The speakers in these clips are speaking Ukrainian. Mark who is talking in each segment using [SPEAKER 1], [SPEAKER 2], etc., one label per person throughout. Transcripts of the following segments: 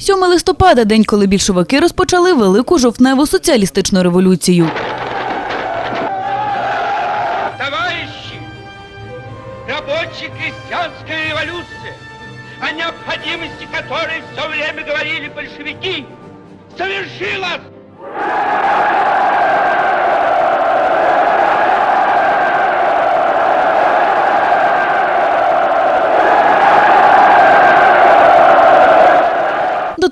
[SPEAKER 1] 7 листопада – день, коли більшовики розпочали велику жовтневу соціалістичну революцію.
[SPEAKER 2] Товарищи, рабоче-крестьянская революция, о необходимости которой все время говорили большевики, совершилась!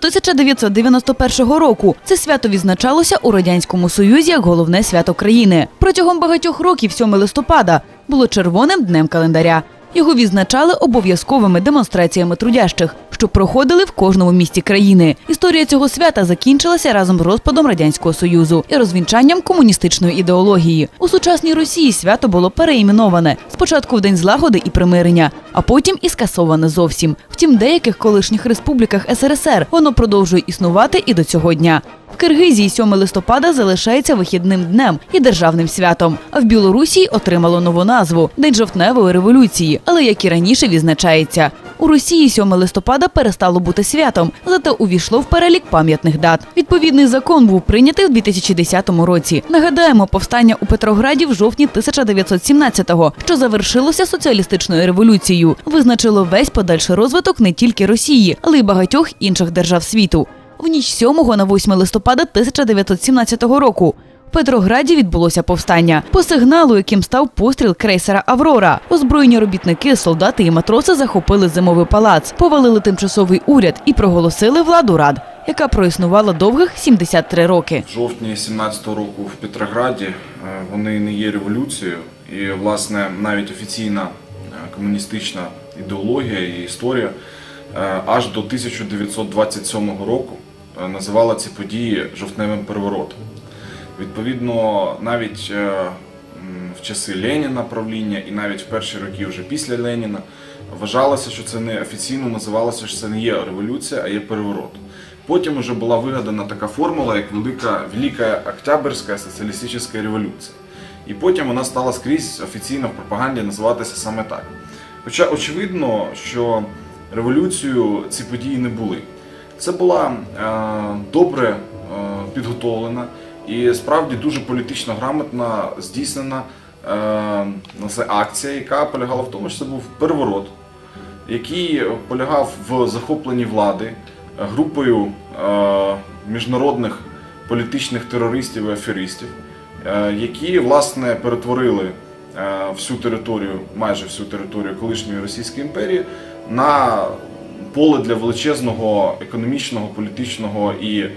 [SPEAKER 1] 1991 року це свято відзначалося у Радянському Союзі як головне свято країни. Протягом багатьох років 7 листопада було червоним днем календаря. Його відзначали обов'язковими демонстраціями трудящих, що проходили в кожному місті країни. Історія цього свята закінчилася разом з розпадом радянського союзу і розвінчанням комуністичної ідеології. У сучасній Росії свято було переіменоване спочатку в день злагоди і примирення, а потім і скасоване зовсім. Втім, деяких колишніх республіках СРСР воно продовжує існувати і до цього дня. В Киргизії 7 листопада залишається вихідним днем і державним святом. А в Білорусі отримало нову назву День жовтневої революції, але як і раніше відзначається. У Росії 7 листопада перестало бути святом, зате увійшло в перелік пам'ятних дат. Відповідний закон був прийнятий у 2010 році. Нагадаємо, повстання у Петрограді в жовтні 1917-го, що завершилося соціалістичною революцією, визначило весь подальший розвиток не тільки Росії, але й багатьох інших держав світу. В ніч 7 на 8 листопада 1917 року в Петрограді відбулося повстання. По сигналу, яким став постріл крейсера Аврора, озброєні робітники, солдати і матроси захопили зимовий палац, повалили тимчасовий уряд і проголосили владу рад, яка проіснувала довгих 73 роки.
[SPEAKER 3] В жовтні 17-го року в Петрограді е, вони не є революцією, і власне навіть офіційна е, комуністична ідеологія і історія е, аж до 1927 року називала ці події жовтневим переворотом. Відповідно, навіть е, в часи Леніна правління і навіть в перші роки вже після Леніна вважалося, що це не офіційно називалося, що це не є революція, а є переворот. Потім вже була вигадана така формула, як Велика Велика Октябрьська соціалістична революція. І потім вона стала скрізь офіційно в пропаганді називатися саме так. Хоча очевидно, що революцією ці події не були. Це була е, добре е, підготовлена і справді дуже політично грамотна здійснена е, акція, яка полягала в тому, що це був переворот, який полягав в захопленні влади групою міжнародних політичних терористів і аферистів, які власне перетворили всю територію, майже всю територію колишньої Російської імперії на поле для величезного економічного, політичного і е,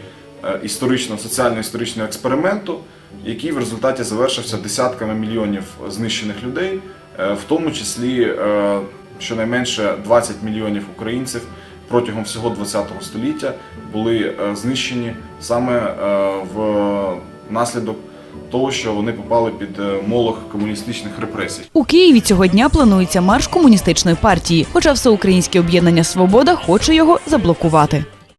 [SPEAKER 3] історичного, соціально-історичного експерименту, який в результаті завершився десятками мільйонів знищених людей, е, в тому числі е, щонайменше 20 мільйонів українців протягом всього ХХ століття були знищені саме в наслідок того, що вони попали під е, молох комуністичних репресій.
[SPEAKER 1] У Києві цього дня планується марш комуністичної партії, хоча всеукраїнське об'єднання Свобода хоче його заблокувати.